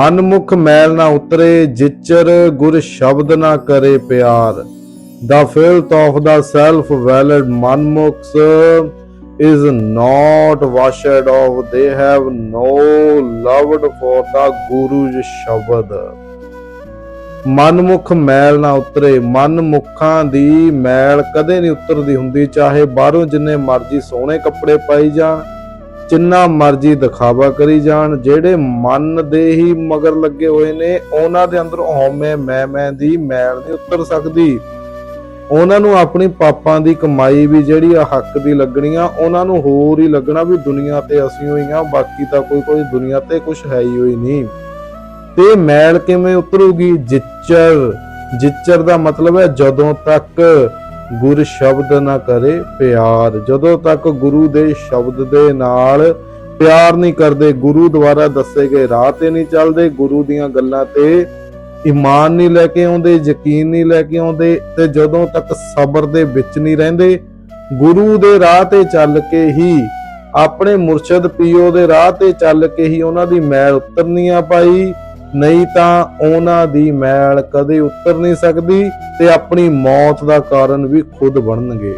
ਮਨਮੁਖ ਮੈਲ ਨਾ ਉਤਰੇ ਜਿਚਰ ਗੁਰ ਸ਼ਬਦ ਨਾ ਕਰੇ ਪਿਆਰ the filth of the self willed manmukhs is not washed off they have no loved for the guru's shabad ਮਨਮੁਖ ਮੈਲ ਨਾ ਉਤਰੇ ਮਨਮੁਖਾਂ ਦੀ ਮੈਲ ਕਦੇ ਨਹੀਂ ਉਤਰਦੀ ਹੁੰਦੀ ਚਾਹੇ ਬਾਹਰੋਂ ਜਿੰਨੇ ਮਰਜ਼ੀ ਸੋਹਣੇ ਕੱਪੜੇ ਪਾਈ ਜਾਣ ਜਿੰਨਾ ਮਰਜ਼ੀ ਦਿਖਾਵਾ ਕਰੀ ਜਾਣ, ਜਿਹੜੇ ਮਨ ਦੇ ਹੀ ਮਗਰ ਲੱਗੇ ਹੋਏ ਨੇ, ਉਹਨਾਂ ਦੇ ਅੰਦਰ ਹਉਮੈ ਮੈਂ ਮੈਂ ਦੀ ਮੈਲ ਨਹੀਂ ਉਤਰ ਸਕਦੀ। ਉਹਨਾਂ ਨੂੰ ਆਪਣੀ ਪਾਪਾਂ ਦੀ ਕਮਾਈ ਵੀ ਜਿਹੜੀ ਆ ਹੱਕ ਦੀ ਲੱਗਣੀ ਆ, ਉਹਨਾਂ ਨੂੰ ਹੋਰ ਹੀ ਲੱਗਣਾ ਵੀ ਦੁਨੀਆ ਤੇ ਅਸੀਂ ਹੋਈ ਆ ਬਾਕੀ ਤਾਂ ਕੋਈ ਕੋਈ ਦੁਨੀਆ ਤੇ ਕੁਝ ਹੈ ਹੀ ਹੋਈ ਨਹੀਂ। ਤੇ ਮੈਲ ਕਿਵੇਂ ਉਤਰੂਗੀ? ਜਿੱਚਰ। ਜਿੱਚਰ ਦਾ ਮਤਲਬ ਹੈ ਜਦੋਂ ਤੱਕ ਗੁਰ ਸ਼ਬਦ ਨਾ ਕਰੇ ਪਿਆਰ। ਜਦੋਂ ਤੱਕ ਗੁਰੂ ਦੇ ਸ਼ਬਦ ਦੇ ਨਾਲ ਪਿਆਰ ਨਹੀਂ ਕਰਦੇ, ਗੁਰੂ ਦੁਆਰਾ ਦੱਸੇ ਗਏ ਰਾਹ ਤੇ ਨਹੀਂ ਚੱਲਦੇ, ਗੁਰੂ ਦੀਆਂ ਗੱਲਾਂ ਤੇ ਈਮਾਨ ਨਹੀਂ ਲੈ ਕੇ ਆਉਂਦੇ, ਯਕੀਨ ਨਹੀਂ ਲੈ ਕੇ ਆਉਂਦੇ ਤੇ ਜਦੋਂ ਤੱਕ ਸਬਰ ਦੇ ਵਿੱਚ ਨਹੀਂ ਰਹਿੰਦੇ, ਗੁਰੂ ਦੇ ਰਾਹ ਤੇ ਚੱਲ ਕੇ ਹੀ ਆਪਣੇ ਮੁਰਸ਼ਿਦ ਪੀਓ ਦੇ ਰਾਹ ਤੇ ਚੱਲ ਕੇ ਹੀ ਉਹਨਾਂ ਦੀ ਮੈਲ ਉਤਰਨੀ ਆ ਪਾਈ ਨਹੀਂ ਤਾਂ ਉਹਨਾਂ ਦੀ ਮੈਲ ਕਦੇ ਉਤਰ ਨਹੀਂ ਸਕਦੀ ਤੇ ਆਪਣੀ ਮੌਤ ਦਾ ਕਾਰਨ ਵੀ ਖੁਦ ਬਣਨਗੇ।